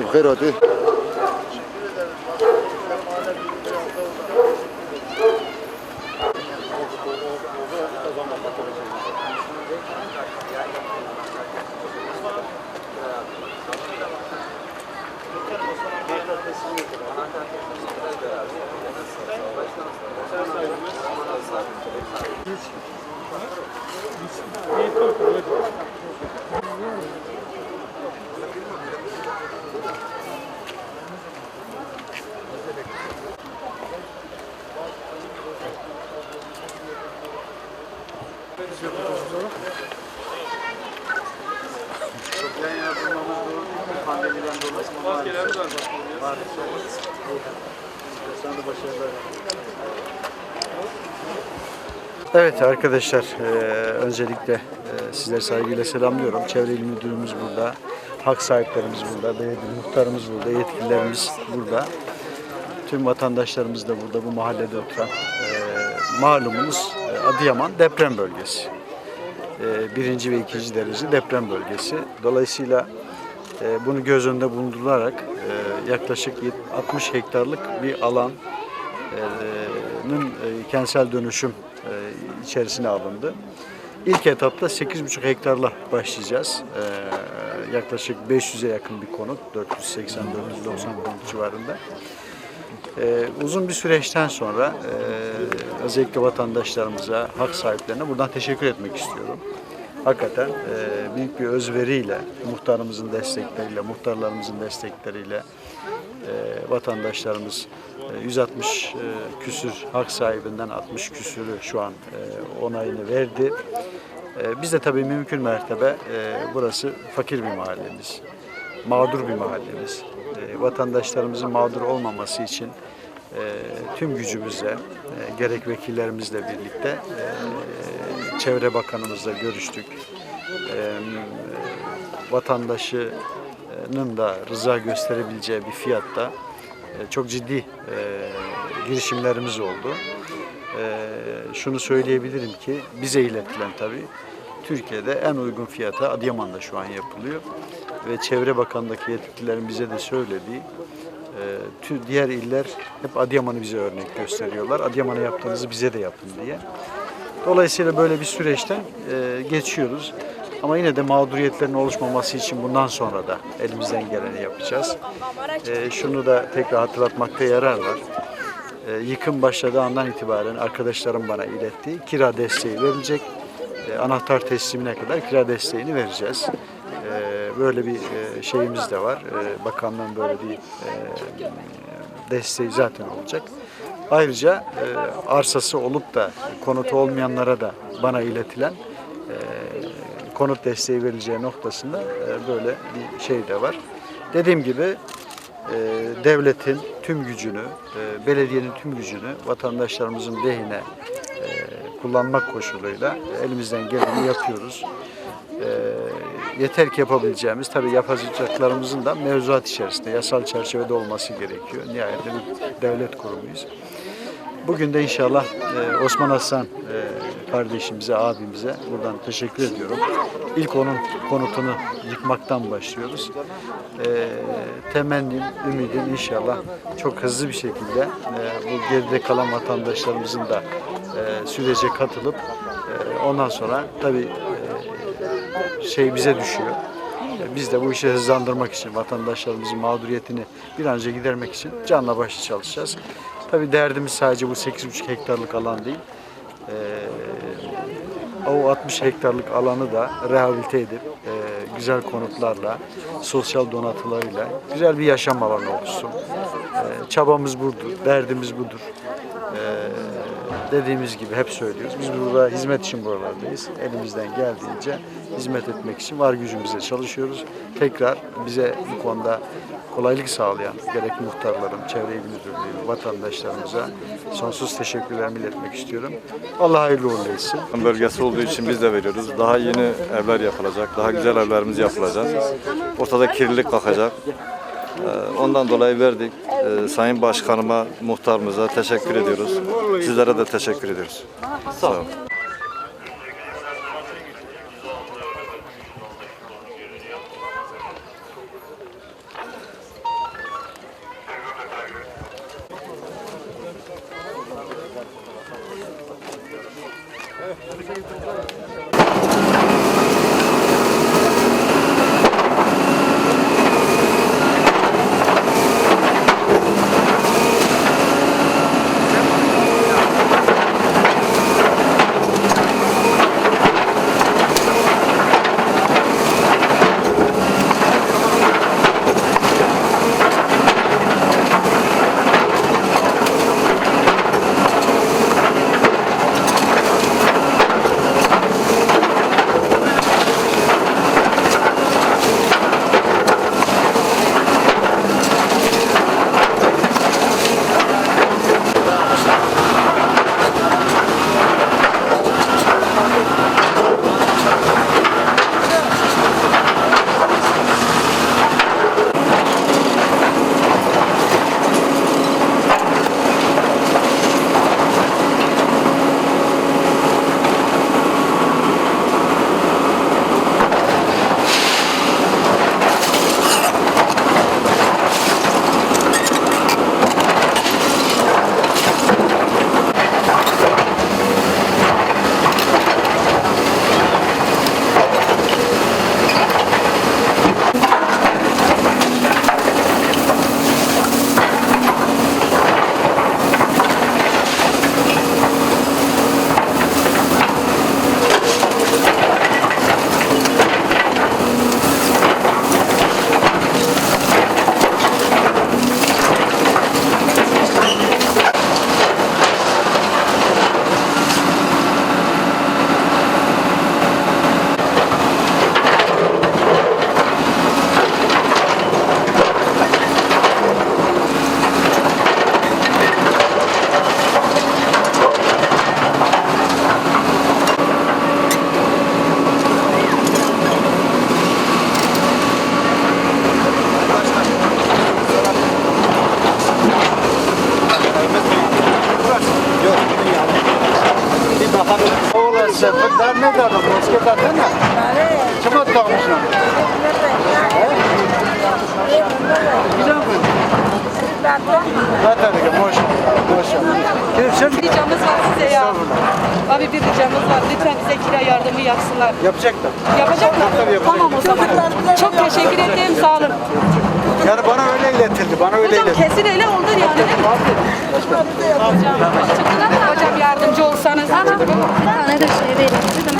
Bخير hadi. Maskelerimiz var. Başarılar. Evet arkadaşlar, eee, öncelikle eee, sizleri saygıyla selamlıyorum. Çevre İl Müdürümüz burada, hak sahiplerimiz burada, belediye muhtarımız burada, yetkililerimiz burada. Tüm vatandaşlarımız da burada bu mahallede oturan. Eee malumumuz eee, Adıyaman deprem bölgesi. Eee, birinci ve ikinci derece deprem bölgesi. Dolayısıyla bunu göz önünde bulundurularak eee, yaklaşık 60 hektarlık bir alan e, kentsel dönüşüm e, içerisine alındı. İlk etapta 8,5 hektarla başlayacağız. E, yaklaşık 500'e yakın bir konut, 480-490 konut civarında. E, uzun bir süreçten sonra e, özellikle vatandaşlarımıza, hak sahiplerine buradan teşekkür etmek istiyorum. Hakikaten e, büyük bir özveriyle, muhtarımızın destekleriyle, muhtarlarımızın destekleriyle e, vatandaşlarımız e, 160 e, küsür hak sahibinden 60 küsürü şu an e, onayını verdi. E, Biz de tabii mümkün mertebe e, burası fakir bir mahallemiz, mağdur bir mahallemiz. E, Vatandaşlarımızın mağdur olmaması için e, tüm gücümüzle, e, gerek vekillerimizle birlikte e, Çevre Bakanımızla görüştük. E, vatandaşının da rıza gösterebileceği bir fiyatta e, çok ciddi e, girişimlerimiz oldu. E, şunu söyleyebilirim ki bize iletilen tabii Türkiye'de en uygun fiyata Adıyaman'da şu an yapılıyor ve Çevre Bakanı'ndaki yetkililerin bize de söylediği diğer iller hep Adıyaman'ı bize örnek gösteriyorlar. Adıyaman'a yaptığınızı bize de yapın diye. Dolayısıyla böyle bir süreçten e, geçiyoruz. Ama yine de mağduriyetlerin oluşmaması için bundan sonra da elimizden geleni yapacağız. E, şunu da tekrar hatırlatmakta yarar var. E, yıkım başladığı andan itibaren arkadaşlarım bana iletti. Kira desteği verilecek. E, anahtar teslimine kadar kira desteğini vereceğiz. E, böyle bir e, şeyimiz de var. E, bakanlığın böyle bir e, desteği zaten olacak. Ayrıca e, arsası olup da konutu olmayanlara da bana iletilen e, konut desteği verileceği noktasında e, böyle bir şey de var. Dediğim gibi e, devletin tüm gücünü, e, belediyenin tüm gücünü vatandaşlarımızın lehine e, kullanmak koşuluyla elimizden geleni yapıyoruz. E, yeter ki yapabileceğimiz, tabii yapacaklarımızın da mevzuat içerisinde, yasal çerçevede olması gerekiyor. Nihayetinde bir devlet kurumuyuz. Bugün de inşallah e, Osman Hasan e, kardeşimize, abimize buradan teşekkür ediyorum. İlk onun konutunu yıkmaktan başlıyoruz. E, temennim, ümidim inşallah çok hızlı bir şekilde e, bu geride kalan vatandaşlarımızın da e, sürece katılıp e, ondan sonra tabii e, şey bize düşüyor. E, Biz de bu işi hızlandırmak için, vatandaşlarımızın mağduriyetini bir an önce gidermek için canla başla çalışacağız. Tabii derdimiz sadece bu 8,5 hektarlık alan değil. Ee, o 60 hektarlık alanı da rehabilite edip e, güzel konutlarla, sosyal donatılarıyla güzel bir yaşam alanı oluşsun. Ee, çabamız budur, derdimiz budur. Ee, dediğimiz gibi hep söylüyoruz. Biz burada hizmet için buralardayız. Elimizden geldiğince hizmet etmek için var gücümüzle çalışıyoruz. Tekrar bize bu konuda kolaylık sağlayan gerek muhtarlarım, çevre il müdürlüğü, vatandaşlarımıza sonsuz teşekkürlerimi iletmek istiyorum. Allah hayırlı uğurlu etsin. bölgesi olduğu için biz de veriyoruz. Daha yeni evler yapılacak, daha güzel evlerimiz yapılacak. Ortada kirlilik kalkacak. Ee, Ondan dolayı verdik. Ee, Sayın Başkanıma, muhtarımıza teşekkür ediyoruz. Sizlere de teşekkür ediyoruz. Sağ olun. Sefer ne dedim? Maske taktın mı? Kim atlamış lan? Güzel mi? Zaten ki boş. Boş. Kimsin? Bir ricamız var size ya. Abi bir ricamız var. Lütfen bize kira yardımı yapsınlar. Yapacaklar. Tabii yapacak. Tamam o zaman. Çok teşekkür ederim. Sağ olun. Yani bana öyle iletildi. Bana öyle Hocam iletildi. kesin öyle oldu yani değil mi? Hocam, hocam yardımcı olsanız. Tamam. Bir tane de şey vereyim.